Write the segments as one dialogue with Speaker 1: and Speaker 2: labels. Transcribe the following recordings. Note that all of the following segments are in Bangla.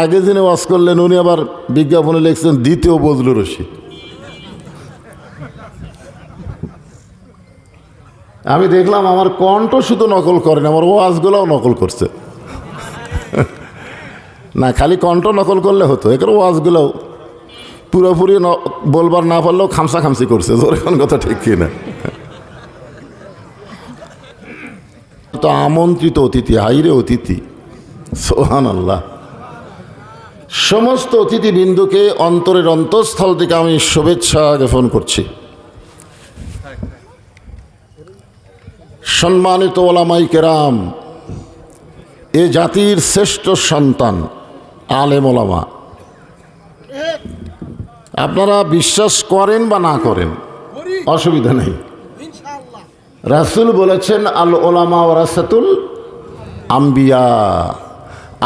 Speaker 1: আগে যিনি ওয়াজ করলেন, উনি আবার বিজ্ঞাপনে লিখছেন, দ্বিতীয় বজলুর রশিদ। আমি দেখলাম আমার কণ্ঠ শুধু নকল করেন আমার ওয়াজগুলোও নকল করছে। না, খালি কণ্ঠ নকল করলে হতো এখানে ওয়াজগুলোও পুরোপুরি বলবার না পারলেও খামসা খামসি করছে, তোর এখন কথা ঠিক কিনা? তো আমন্ত্রিত অতিথি, হাইরে অতিথি সোহান আল্লাহ সমস্ত অতিথিবৃন্দুকে অন্তরের অন্তঃস্থল থেকে আমি শুভেচ্ছা জ্ঞাপন করছি। সম্মানিত ওলামাই কেরাম, এ জাতির শ্রেষ্ঠ সন্তান, আলেম ওলামা। আপনারা বিশ্বাস করেন বা না করেন, অসুবিধা নেই। রাসুল বলেছেন, আল ওলামা ও রাসাতুল আম্বিয়া।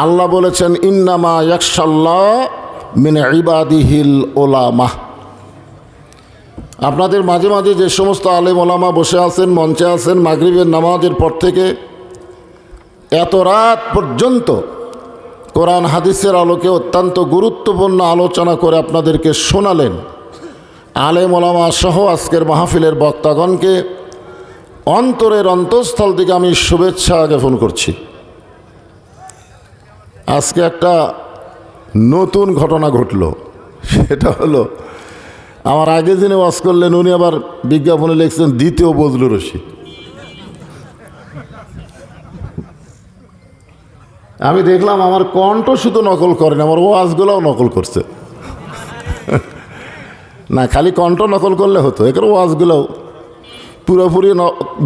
Speaker 1: আল্লাহ বলেছেন, ইন্নামা ইয়াকশাল্লাহ মিন ইবাদিহিল ওলামা আপনাদের মাঝে মাঝে যে সমস্ত আলেম ওলামা বসে আছেন, মঞ্চে আছেন, মাগরিবের নামাজের পর থেকে এত রাত পর্যন্ত কোরআন হাদিসের আলোকে অত্যন্ত গুরুত্বপূর্ণ আলোচনা করে আপনাদেরকে শোনালেন। আলেম ওলামা সহ আজকের মাহফিলের বক্তাগণকে অন্তরের অন্তঃস্থল থেকে আমি শুভেচ্ছা জ্ঞাপন করছি। আজকে একটা নতুন ঘটনা ঘটল। সেটা হলো, আমার আগে যিনি ওয়াজ করলেন, উনি আবার বিজ্ঞাপনে লিখছেন দ্বিতীয় বজলুর রশিদ। আমি দেখলাম আমার কণ্ঠ শুধু নকল করেন আমার ওয়াজগুলোও নকল করছে। না, খালি কণ্ঠ নকল করলে হতো এখানে ওয়াজগুলোও পুরোপুরি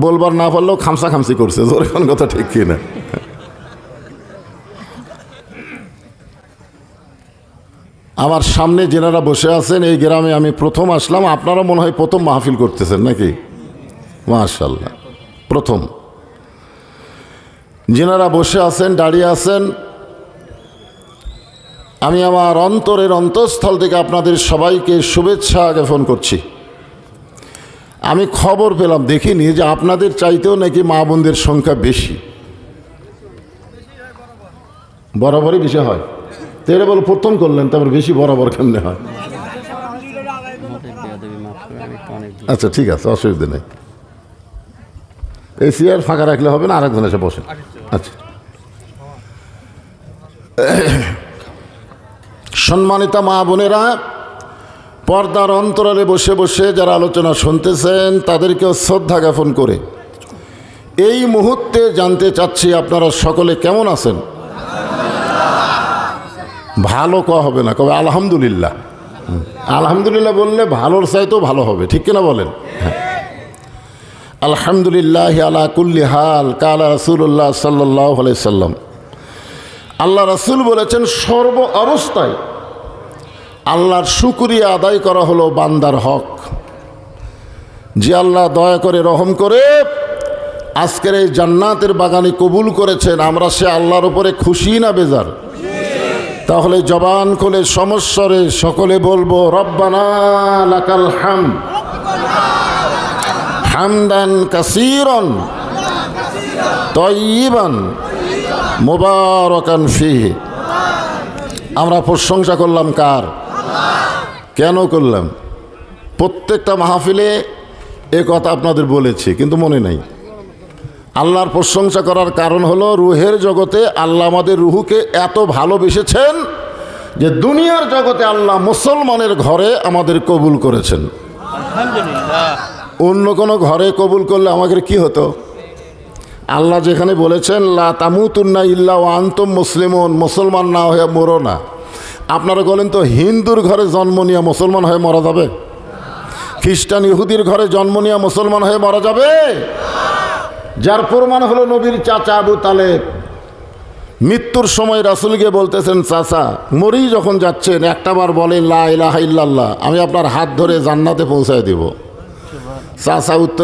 Speaker 1: বলবার না পারলেও খামসা খামসি করছে এখন কথা ঠিক কিনা। আমার সামনে যেনারা বসে আছেন, এই গ্রামে আমি প্রথম আসলাম। আপনারা মনে হয় প্রথম মাহফিল করতেছেন নাকি? মাশাল্লাহ প্রথম। যেনারা বসে আছেন, দাঁড়িয়ে আছেন, আমি আমার অন্তরের অন্তঃস্থল থেকে আপনাদের সবাইকে শুভেচ্ছা জ্ঞাপন করছি। আমি খবর পেলাম, দেখিনি যে আপনাদের চাইতেও নাকি মা বোনদের সংখ্যা বেশি। বরাবরই বেশি হয়। এটা বলে প্রথম করলেন, তারপর বেশি বরাবর কেমনে হয়? আচ্ছা ঠিক আছে, অসুবিধা নেই। এই চেয়ার ফাঁকা রাখলে হবে না, আরেকজন এসে বসে। আচ্ছা। সম্মানিতা মা বোনেরা, পর্দার অন্তরালে বসে বসে যারা আলোচনা শুনতেছেন, তাদেরকেও শ্রদ্ধা জ্ঞাপন করে। এই মুহূর্তে জানতে চাচ্ছি আপনারা সকলে কেমন আছেন? ভালো ক হবে না। কবে? আলহামদুলিল্লাহ। হুম। আলহামদুলিল্লাহ বললে ভালোর চাইতেও ভালো হবে। ঠিক কিনা বলেন? হ্যাঁ। আলহামদুলিল্লাহ আলা কুল্লি হাল, কালা রসুল্লাহ সাল্লাহ সাল্লাম। আল্লাহ রসুল বলেছেন, সর্ব অবস্থায় আল্লাহর শুকুরিয়া আদায় করা হলো বান্দার হক। যে আল্লাহ দয়া করে রহম করে আজকের এই জান্নাতের বাগানে কবুল করেছেন, আমরা সে আল্লাহর উপরে খুশি না বেজার? তাহলে জবান খুলে সমস্বরে সকলে বলব, রব্বানা লাকাল হাম। হামদান কাসিরন, তয়িবান, মুবারকান ফিহি। আমরা প্রশংসা করলাম কার? কেন করলাম? প্রত্যেকটা মাহফিলে এ কথা আপনাদের বলেছি, কিন্তু মনে নাই। আল্লাহর প্রশংসা করার কারণ হলো রুহের জগতে আল্লাহ আমাদের রুহুকে এত ভালোবেসেছেন যে দুনিয়ার জগতে আল্লাহ মুসলমানের ঘরে আমাদের কবুল করেছেন। অন্য কোনো ঘরে কবুল করলে আমাদের কি হতো? আল্লাহ যেখানে বলেছেন, লা তামুতুন্না ইল্লা ও আন্তম মুসলিমন মুসলমান না হয়ে মরো না। আপনারা বলেন তো, হিন্দুর ঘরে জন্ম নিয়ে মুসলমান হয়ে মরা যাবে? খ্রিস্টান ইহুদির ঘরে জন্ম নিয়ে মুসলমান হয়ে মরা যাবে? যার প্রমাণ হলো নবীর চাচা আবু তালেব। মৃত্যুর সময় রাসুলকে বলতেছেন, চাচা, মরি যখন যাচ্ছেন একটাবার বলেন, লা ইলাহা ইল্লাল্লাহ, আমি আপনার হাত ধরে জান্নাতে পৌঁছায় দেব। চাচা উত্তর